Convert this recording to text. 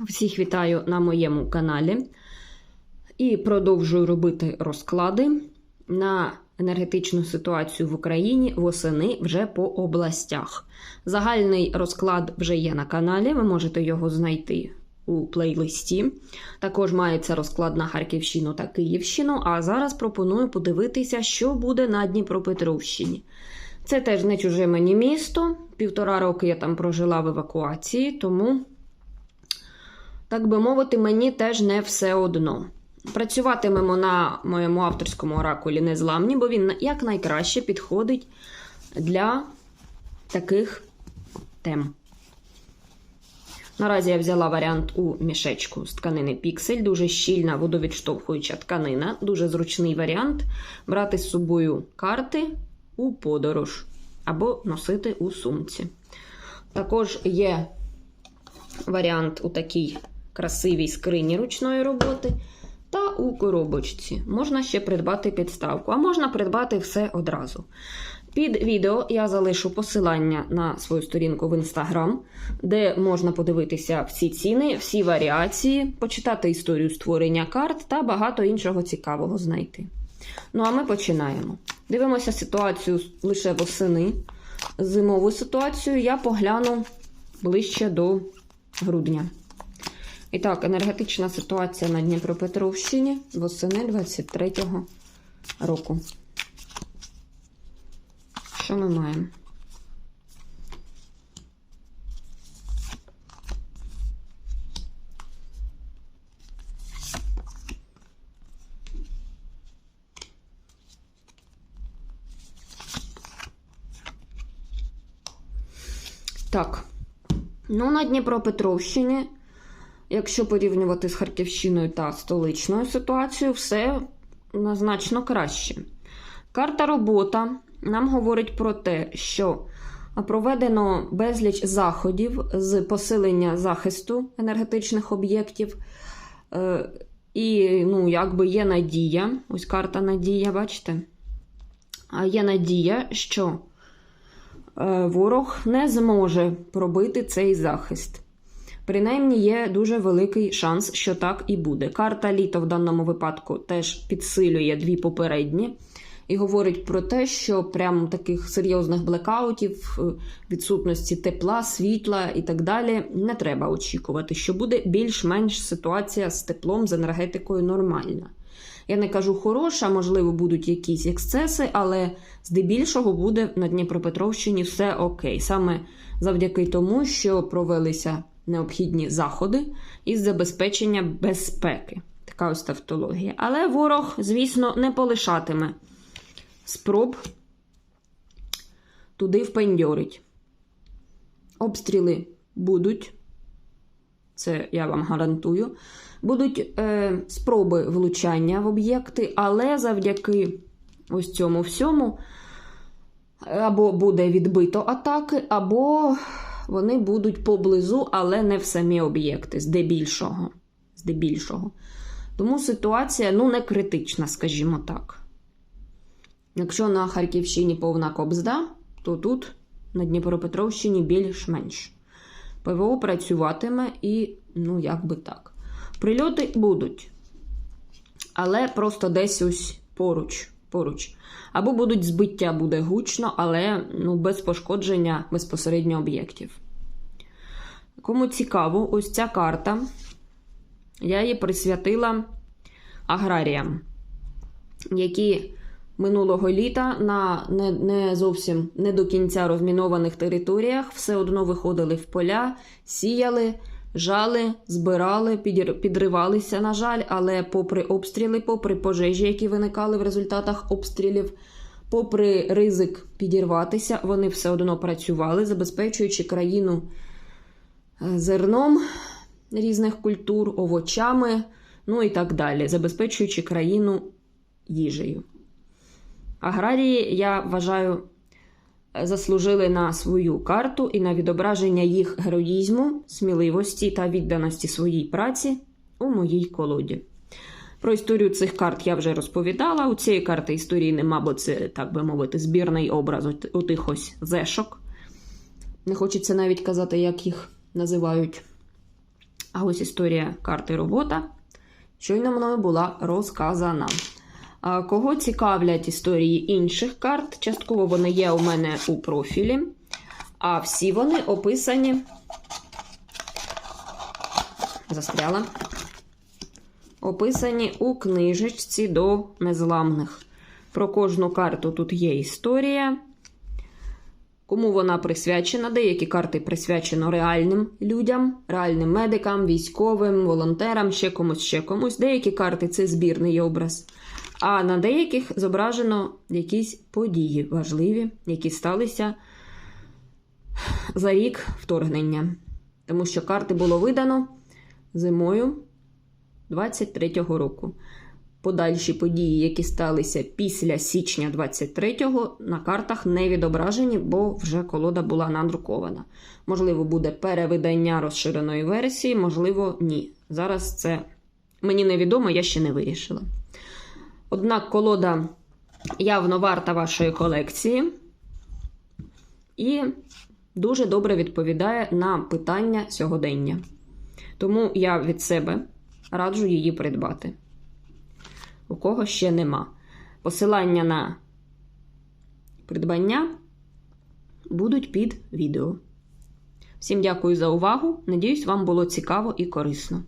Всіх вітаю на моєму каналі і продовжую робити розклади на енергетичну ситуацію в Україні восени вже по областях. Загальний розклад вже є на каналі, ви можете його знайти у плейлисті. Також мається розклад на Харківщину та Київщину. А зараз пропоную подивитися, що буде на Дніпропетровщині. Це теж не чуже мені місто. Півтора роки я там прожила в евакуації, тому так би мовити, мені теж не все одно. Працюватимемо на моєму авторському оракулі незламні, бо він якнайкраще підходить для таких тем. Наразі я взяла варіант у мішечку з тканини Піксель, дуже щільна водовідштовхуюча тканина, дуже зручний варіант брати з собою карти у подорож або носити у сумці. Також є варіант у такій красивій скрині ручної роботи. Та у коробочці можна ще придбати підставку, а можна придбати все одразу. Під відео я залишу посилання на свою сторінку в інстаграм, де можна подивитися всі ціни, всі варіації, почитати історію створення карт та багато іншого цікавого знайти. Ну а ми починаємо. Дивимося ситуацію лише восени. Зимову ситуацію я погляну ближче до грудня. І так, енергетична ситуація на Дніпропетровщині восени 23-го року. Що ми маємо? Так, ну на Дніпропетровщині, якщо порівнювати з Харківщиною та столичною ситуацією, все значно краще. Карта робота нам говорить про те, що проведено безліч заходів з посилення захисту енергетичних об'єктів. Е, І, ну, якби є надія, ось карта надія, бачите? Є надія, що е, ворог не зможе пробити цей захист. Принаймні, є дуже великий шанс, що так і буде. Карта літо в даному випадку теж підсилює дві попередні і говорить про те, що прям таких серйозних блекаутів, е, відсутності тепла, світла і так далі не треба очікувати, що буде більш-менш ситуація з теплом, з енергетикою нормальна. Я не кажу хороша, можливо, будуть якісь ексцеси, але здебільшого буде на Дніпропетровщині все окей. Саме завдяки тому, що провелися необхідні заходи із забезпечення безпеки. Така ось тавтологія. Але ворог, звісно, не полишатиме спроб туди впендьорить. Обстріли будуть, це я вам гарантую. Будуть е, спроби влучання в об'єкти, але завдяки ось цьому всьому або буде відбито атаки, або вони будуть поблизу, але не в самі об'єкти, здебільшого. здебільшого. Тому ситуація ну, не критична, скажімо так. Якщо на Харківщині повна кобзда, то тут на Дніпропетровщині більш-менш. ПВО працюватиме і, ну, як би так. Прильоти будуть, але просто десь ось поруч. Поруч. Або будуть збиття, буде гучно, але ну, без пошкодження безпосередньо об'єктів. Кому цікаво, ось ця карта, я її присвятила аграріям, які минулого літа на не, не зовсім не до кінця розмінованих територіях все одно виходили в поля, сіяли, жали, збирали, підривалися, на жаль, але попри обстріли, попри пожежі, які виникали в результатах обстрілів, попри ризик підірватися, вони все одно працювали, забезпечуючи країну е, зерном різних культур, овочами, ну і так далі, забезпечуючи країну їжею. Аграрії, я вважаю, заслужили на свою карту і на відображення їх героїзму, сміливості та відданості своїй праці у моїй колоді. Про історію цих карт я вже розповідала. У цієї карти історії нема, бо це, так би мовити, збірний образ у тих ось зешок. Не хочеться навіть казати, як їх називають. А ось історія карти робота щойно мною була розказана. Кого цікавлять історії інших карт? Частково вони є у мене у профілі, а всі вони описані. Застряла. Описані у книжечці до незламних. Про кожну карту тут є історія. Кому вона присвячена? Деякі карти присвячено реальним людям, реальним медикам, військовим, волонтерам, ще комусь, ще комусь. Деякі карти це збірний образ. А на деяких зображено якісь події важливі, які сталися за рік вторгнення. Тому що карти було видано зимою 23-го року. Подальші події, які сталися після січня 23-го, на картах не відображені, бо вже колода була надрукована. Можливо, буде перевидання розширеної версії, можливо, ні. Зараз це мені невідомо, я ще не вирішила. Однак колода явно варта вашої колекції і дуже добре відповідає на питання сьогодення. Тому я від себе раджу її придбати. У кого ще нема. Посилання на придбання будуть під відео. Всім дякую за увагу. Надіюсь, вам було цікаво і корисно.